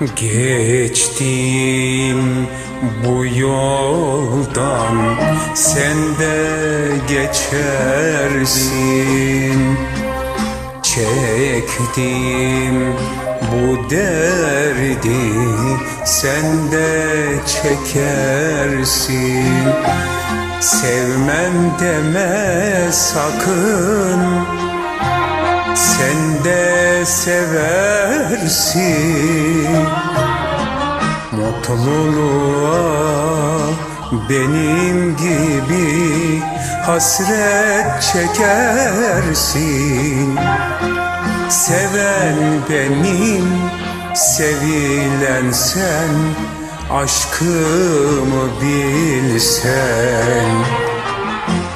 Geçtim bu yoldan sen de geçersin. Çektim bu derdi sen de çekersin. Sevmem deme sakın. Sen de seversin. Mutluluğa benim gibi hasret çekersin. Seven benim, sevilen sen Aşkımı bilsen.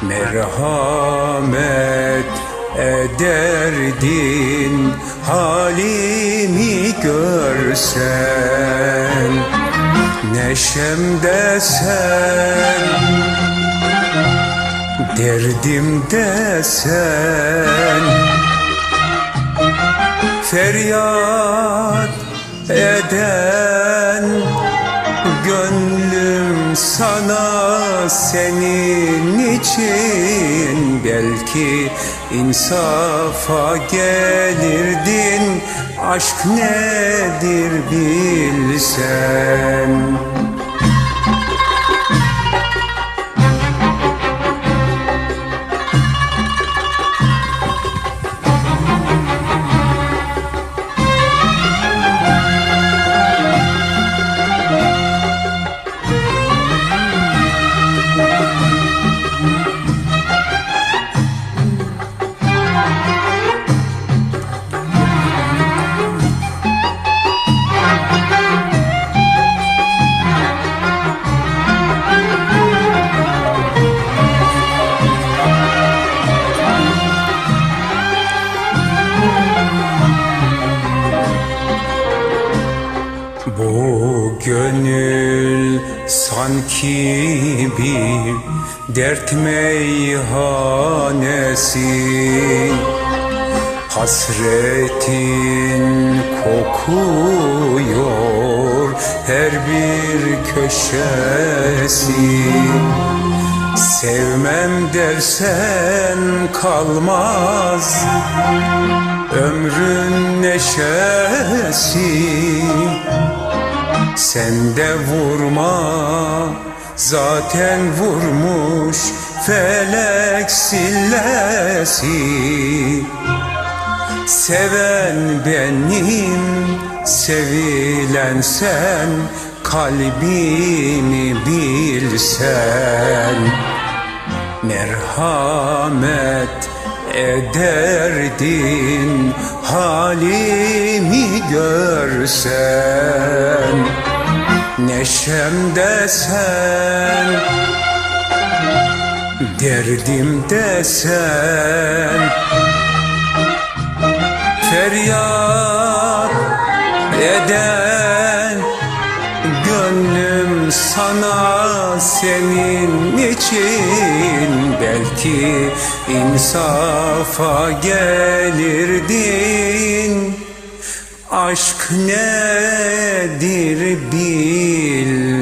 Merhamet ederdin halimi görsen Neşemde sen Derdimde sen Feryat eden sana senin için Belki insafa gelirdin. Aşk nedir bilsen gönül sanki bir dert meyhanesi. Hasretin kokuyor her bir köşesi. Sevmem dersen kalmaz ömrün neşesi sen de vurma zaten vurmuş felek sillesi. Seven benim sevilen sen kalbimi bilsen. Merhamet ederdin halimi görsen Neşemde sen Derdimde sen Feryat eden Gönlüm sana senin için. Belki insafa gelirdin Aşk nedir bilsen